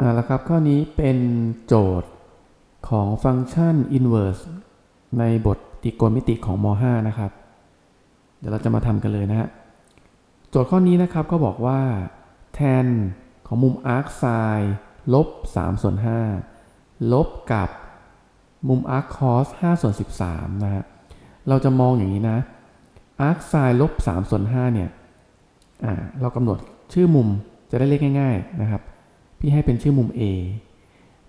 อ่าแล้วครับข้อนี้เป็นโจทย์ของฟังก์ชัน inverse ในบทตรีโกณมิติของม .5 นะครับ เดี๋ยวเราจะมาทำกันเลยนะฮะโจทย์ข้อนี้นะครับก็บอกว่า tan ของมุม arc sin ลบ3ส่วน5ลบกับมุม arc cos 5ส่วน13นะฮะเราจะมองอย่างนี้นะ arc sin ลบ3ส่วน5เนี่ยอ่าเรากำหนดชื่อมุมจะได้เรียกง่าย ๆนะครับ พี่ให้เป็นชื่อมุม A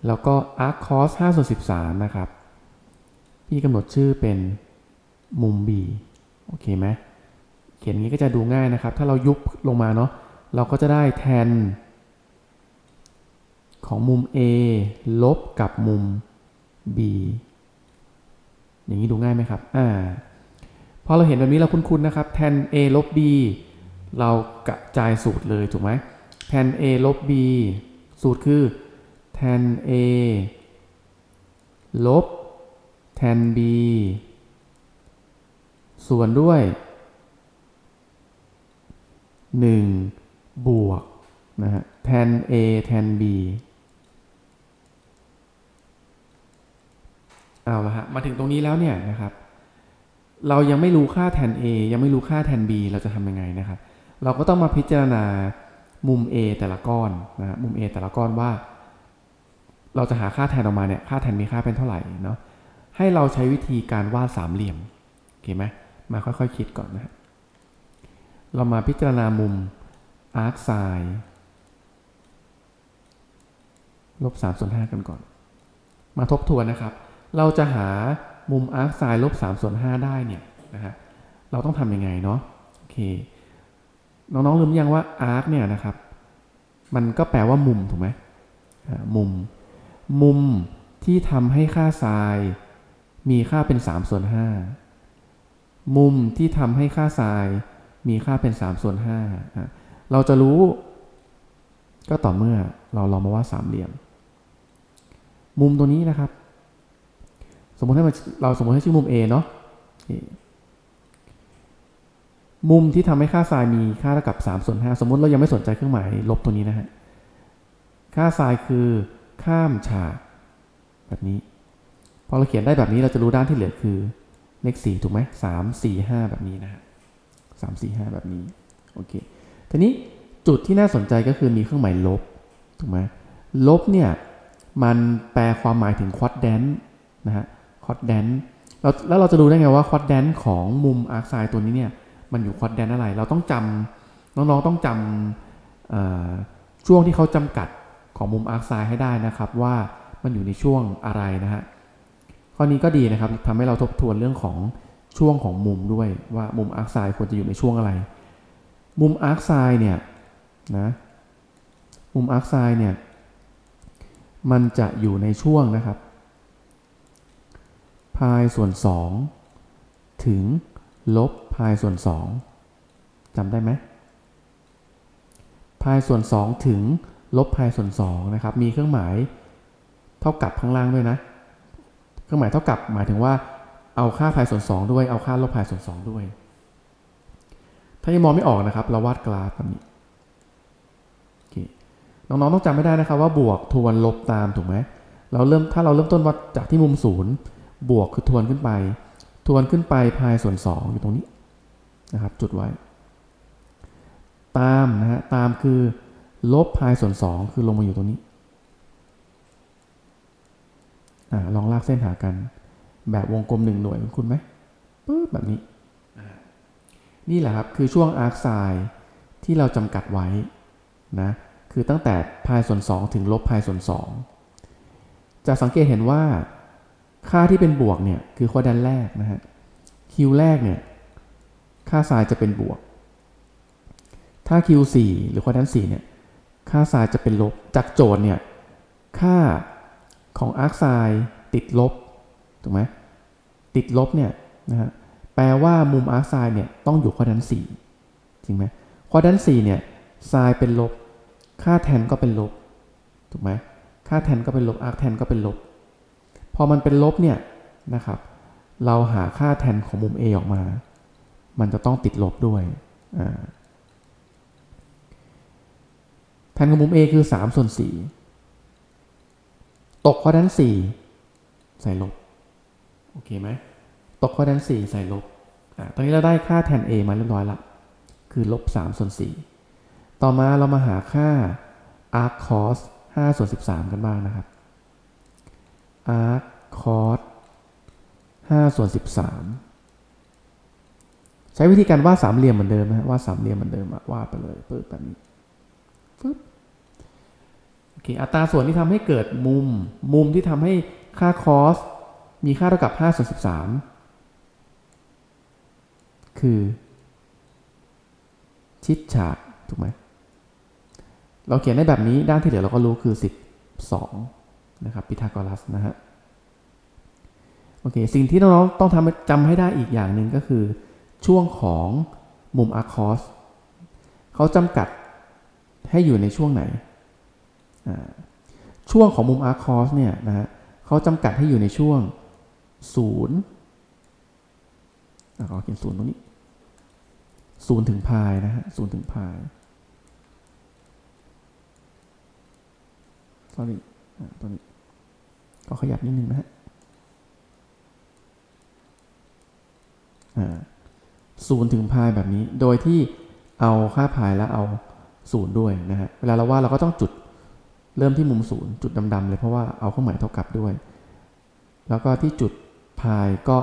แล้วก็ arc cos 5ส่วน13 นะครับ พี่กำหนดชื่อเป็นมุม B โอเคไหมเขียนอย่างนี้ก็จะดูง่ายนะครับ ถ้าเรายุบลงมาเนาะ เราก็จะได้แทน ของมุม A ลบกับมุม B อย่างนี้ดูง่ายไหมครับ อ่า พอเราเห็นแบบนี้เราคุ้นๆนะครับ แทน A ลบ B เรากระจายสูตรเลยถูกไหมแทน A ลบ B สูตรคือแทน A ลบแทน B ส่วนด้วย 1 บวกนะฮะแทน A แทน B เอาละฮะมาถึงตรงนี้แล้วเนี่ยนะครับ เรายังไม่รู้ค่าแทน A ยังไม่รู้ค่าแทน B เราจะทำยังไงนะครับ เราก็ต้องมาพิจารณา มุม A แต่ละก้อนนะฮะมุม A แต่ละก้อนว่า เราจะหาค่าแทนออกมาเนี่ยค่าแทนมีค่าเป็นเท่าไหร่เนาะให้เราใช้วิธีการวาดสามเหลี่ยมโอเคไหมมาค่อยๆคิดก่อนนะฮะเรามาพิจารณามุม arc sin ลบ3ส่วน5กันก่อน มาทบทวนนะครับ เราจะหามุม arc sin ลบ3ส่วน5ได้เนี่ยนะฮะเราต้องทำยังไงเนาะโอเค น้องๆลืมยังว่า arc เนี่ยนะครับ มันก็แปลว่ามุมถูกไหมมุม มุมที่ทำให้ค่า sin มีค่าเป็น3ส่วน5มุมที่ทำให้ค่า sin มีค่าเป็น3ส่วน5เราจะรู้ ก็ต่อเมื่อเราลองมาว่าสามเหลี่ยม มุมตัวนี้นะครับ สมมติให้เราสมมติให้ชื่อมุม A เนาะ มุมที่ทำให้ค่า sin มีค่าเท่ากับ3ส่วน5สมมติเรายังไม่สนใจเครื่องหมายลบตัวนี้นะฮะ ค่า sin คือข้ามฉากแบบนี้ พอเราเขียนได้แบบนี้เราจะรู้ด้านที่เหลือคือเลข4ถูกไหมสามสี่ห้าแบบนี้นะฮะสามสี่ห้าแบบนี้ โอเค ทีนี้จุดที่น่าสนใจก็คือมีเครื่องหมายลบ ถูกไหมลบเนี่ย มันแปลความหมายถึงควอดแดนนะฮะควอดแดนแล้วเราจะรู้ได้ไงว่าควอดแดนของมุมอาร์คไซด์ตัวนี้เนี่ย มันอยู่ควอดแดนอะไร เราต้องจำน้องๆต้องจำช่วงที่เขาจำกัดของมุมอาร์คไซด์ให้ได้นะครับ ว่ามันอยู่ในช่วงอะไรนะฮะข้อนี้ก็ดีนะครับทำให้เราทบทวนเรื่องของช่วงของมุมด้วยว่ามุมอาร์คไซด์ควรจะอยู่ในช่วงอะไร มุมอาร์คไซด์เนี่ยนะมุมอาร์คไซด์เนี่ยมันจะอยู่ในช่วงนะครับ พายส่วน 2 ถึง ลบพายส่วน2จำได้ไหมพายส่วน 2 ถึงลบพายส่วน2นะครับ มีเครื่องหมายเท่ากับข้างล่างด้วยนะ เครื่องหมายเท่ากับหมายถึงว่าเอาค่าพายส่วน 2 ด้วย เอาค่าลบพายส่วน 2 ด้วย ถ้ายังมองไม่ออกนะครับ เราวาดกราฟแบบนี้น้องๆต้องจำไม่ได้นะครับว่าบวกทวนลบตามถูกไหมเราเริ่มถ้าเราเริ่มต้นวัดจากที่มุมศูนย์บวกคือทวนขึ้นไป วนขึ้นไปพายส่วน 2 อยู่ตรงนี้นะครับ จุดไว้ ตามนะฮะตามคือลบพายส่วน 2 คือลงมาอยู่ตรงนี้อลองลากเส้นหากัน แบบวงกลมหนึ่งหน่วยคุณไหมปึ๊บแบบนี้ นี่แหละครับ คือช่วงอาร์คไซด์ที่เราจำกัดไว้นะคือตั้งแต่พายส่วน 2 ถึงลบพายส่วน 2 จะสังเกตเห็นว่า ค่าที่เป็นบวกเนี่ยคือข้อด้านแรกนะฮะคิวแรกเนี่ยค่าไซน์จะเป็นบวก ถ้า Q4 หรือข้อด้าน4เนี่ย ค่าไซน์จะเป็นลบ จากโจทย์เนี่ย ค่าของอาร์คไซน์ติดลบ ถูกไหม ติดลบเนี่ยนะฮะ แปลว่ามุมอาร์คไซน์เนี่ยต้องอยู่ข้อด้าน4จริงไหมข้อด้าน4เนี่ยไซน์เป็นลบ ค่าแทนก็เป็นลบ ถูกไหม ค่าแทนก็เป็นลบ อาร์คแทนก็เป็นลบ อมันเป็นลบเนี่ยนะครับ เราหาค่าแทนของมุม A ออกมา มันจะต้องติดลบด้วย แทนของมุม A คือ 3 ส่วน 4 ตกข้อด้านสี่ใส่ลบ โอเคไหม ตกข้อด้านสี่ใส่ลบอตอนนี้เราได้ค่าแทน a มาเรียบร้อยละ คือลบสามส่วนสี่ต่อมาเรามาหาค่า arc cos ห้าส่วนสิบสามกันบ้างนะครับ arc cos ห้าส่วนสิบสามใช้วิธีการวาดสามเหลี่ยมเหมือนเดิมนะวาดสามเหลี่ยมเหมือนเดิมวาดไปเลยเปิดแบบนี้ฟึบโอเคอัตราส่วนที่ทำให้เกิดมุม มุมที่ทำให้ค่า cos มีค่าเท่ากับ5ส่วน 13 คือ ชิดฉาก ถูกไหม เราเขียนได้แบบนี้ด้านที่เหลือเราก็รู้คือ 12 นะครับพีทาโกรัสนะฮะโอเคสิ่งที่น้องๆต้องทำจำให้ได้อีกอย่างหนึ่งก็คือช่วงของมุมอาร์คอสเขาจำกัดให้อยู่ในช่วงไหน ช่วงของมุมอาร์คอสเนี่ยนะฮะเขาจำกัดให้อยู่ในช่วงศูนย์ขอเขียนศูนย์ตรงนี้ศูนย์ถึงพายนะฮะศูนย์ถึงพายตอนนี้ตอนนี้ ก็ขยับนิดนึงนะฮะศูนย์ถึงพายแบบนี้ โดยที่เอาค่าพายแล้วเอาศูนย์ด้วยนะฮะ เวลาเราว่าเราก็ต้องจุดเริ่มที่มุมศูนย์จุดดำๆเลยเพราะว่าเอาเครื่องหมายเท่ากับด้วย แล้วก็ที่จุดพายก็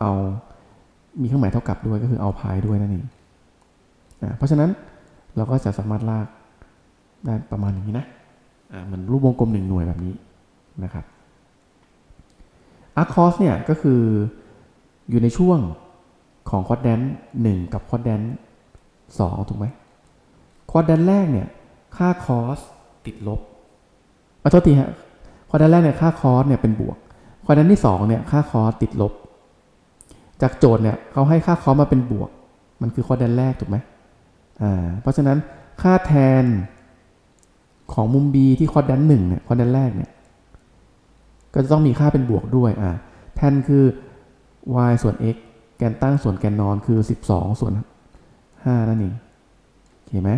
เอามีเครื่องหมายเท่ากับด้วยก็คือเอาพายด้วยนั่นเองเพราะฉะนั้นเราก็จะสามารถลากได้ประมาณอย่างนี้นะเหมือนรูปวงกลมหนึ่งหน่วยแบบนี้นะครับ อาร์คอสเนี่ยก็คืออยู่ในช่วงของควอดแดนหนึ่งกับควอดแดนสองถูกไหมควอดแดนแรกเนี่ยค่าคอสติดลบขอโทษทีฮะควอดแดนแรกเนี่ยค่าคอสเนี่ยเป็นบวกควอดแดนที่สองเนี่ยค่าคอสติดลบ จากโจทย์เนี่ยเขาให้ค่าคอสมาเป็นบวก มันคือควอดแดนแรกถูกไหมอ่าเพราะฉะนั้นค่าแทนของมุม b ที่ควอดแดนหนึ่งเนี่ยควอดแดนแรกเนี่ย ก็จะต้องมีค่าเป็นบวกด้วยอ่าแทนคือ y ส่วน x แกนตั้งส่วนแกนนอนคือ 12 ส่วน 5 นั่นเองเห็นไหม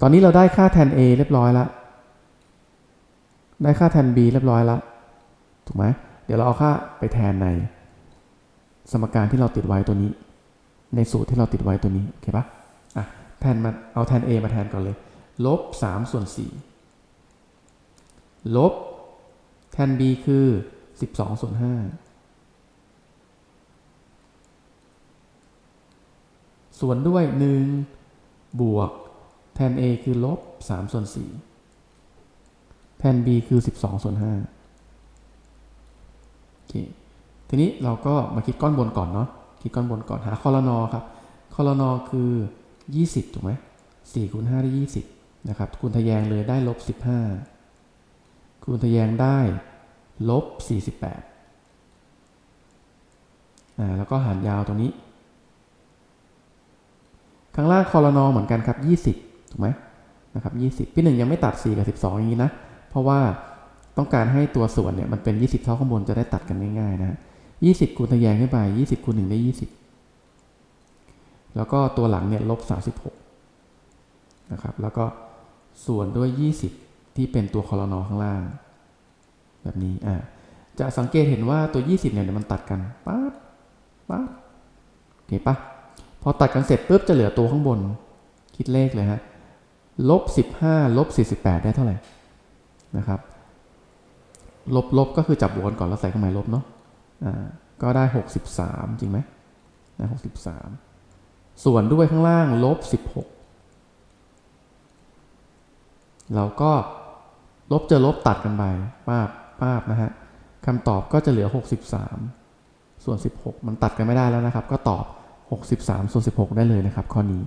ตอนนี้เราได้ค่าแทน a เรียบร้อยแล้วได้ค่าแทน b เรียบร้อยแล้วถูกไหมเดี๋ยวเราเอาค่าไปแทนใน สมการที่เราติดไว้ตัวนี้ ในสูตรที่เราติดไว้ตัวนี้โอเคปะอะแทนมาเอาแทน a มาแทนก่อนเลยลบ3ส่วน4ลบ ทน b คือ 12 ส่วน 5 ส่วนด้วย 1 บวกแทน a คือลบ 3 ส่วน 4 แทน b คือ 12 ส่วน 5 โอเค ทีนี้เราก็มาคิดก้อนบนก่อนเนาะ คิดก้อนบนก่อนหาคอลนอครับ คอลนอคือ 20 ถูกไหม4คูณ5ได้ 20 นะครับ คูณทะแยงเลยได้ลบ 15 คูณทะแยงได้ลบ 48อ่าแล้วก็หารยาวตรงนี้ ข้างล่างคอรนอเหมือนกันครับ 20 ถูกไหมนะครับ20พี่หนึ่งยังไม่ตัด 4 กับ 12 อย่างนี้นะ เพราะว่าต้องการให้ตัวส่วนเนี่ยมันเป็น 20 เท่าข้างบนจะได้ตัดกันง่ายๆนะ20 คูณทะแยงขึ้นไป 20 คูณ1ได้ 20 แล้วก็ตัวหลังเนี่ยลบ 36 นะครับ แล้วก็ส่วนด้วย 20 ที่เป็นตัวคอรนอข้างล่าง แบบนี้อ่าจะสังเกตเห็นว่าตัว 20 เนี่ยมันตัดกันปั๊บปั๊บโอเคปะพอตัดกันเสร็จปุ๊บจะเหลือตัวข้างบน คิดเลขเลยฮะลบสิบห้าลบสี่สิบแปดได้เท่าไหร่นะครับลบลบก็คือจับวกก่อนแล้วใส่เครื่องหมายลบเนาะอ่าก็ได้หกสิบสามจริงไหมได้หกสิบสามส่วนด้วยข้างล่างลบสิบหกเราก็ ลบเจอลบตัดกันไปป้าบป้าบนะฮะคำตอบก็จะเหลือ 63 ส่วน 16 มันตัดกันไม่ได้แล้วนะครับ ก็ตอบ 63 ส่วน 16 ได้เลยนะครับ ข้อนี้